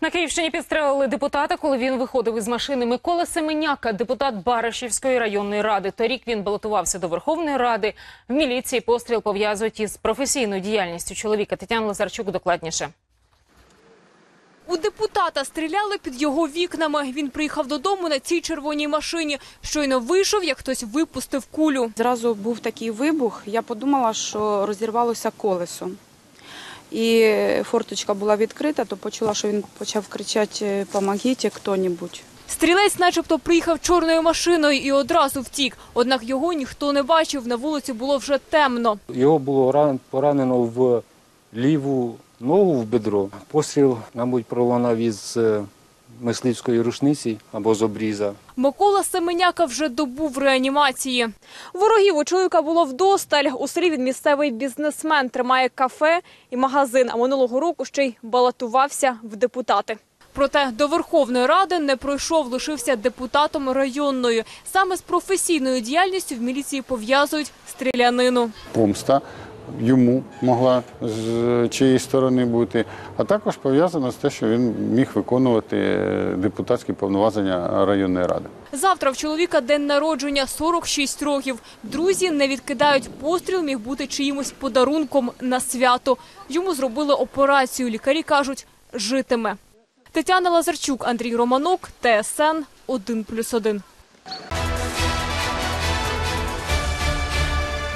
На Київщині підстрелили депутата, коли він виходив із машини. Микола Семеняка, депутат Баришівської районної ради. Торік він балотувався до Верховної Ради. В міліції постріл пов'язують із професійною діяльністю чоловіка. Тетяна Лазарчук докладніше. У депутата стріляли під його вікнами. Він приїхав додому на цій червоній машині. Щойно вийшов, як хтось випустив кулю. Зразу був такий вибух. Я подумала, що розірвалося колесо. І форточка була відкрита, то почула, що він почав кричати «Помогіть хто-небудь». Стрілець, начебто, приїхав чорною машиною і одразу втік. Однак його ніхто не бачив. На вулиці було вже темно. Його було ран- поранено в ліву ногу в бедро. Постріл, мабуть, пролунав із е, мисливської рушниці або з обріза. Микола Семеняка вже добу в реанімації. Ворогів у чоловіка було вдосталь. У селі він місцевий бізнесмен, тримає кафе і магазин, а минулого року ще й балотувався в депутати. Проте до Верховної Ради не пройшов, лишився депутатом районної. Саме з професійною діяльністю в міліції пов'язують стрілянину. помста йому могла з чиєї сторони бути, а також пов'язано з те, що він міг виконувати е, депутатські повноваження районної ради. Завтра в чоловіка день народження 46 років. Друзі не відкидають постріл, міг бути чиїмось подарунком на свято. Йому зробили операцію. Лікарі кажуть, житиме. Тетяна Лазарчук, Андрій Романок, ТСН 1+,1.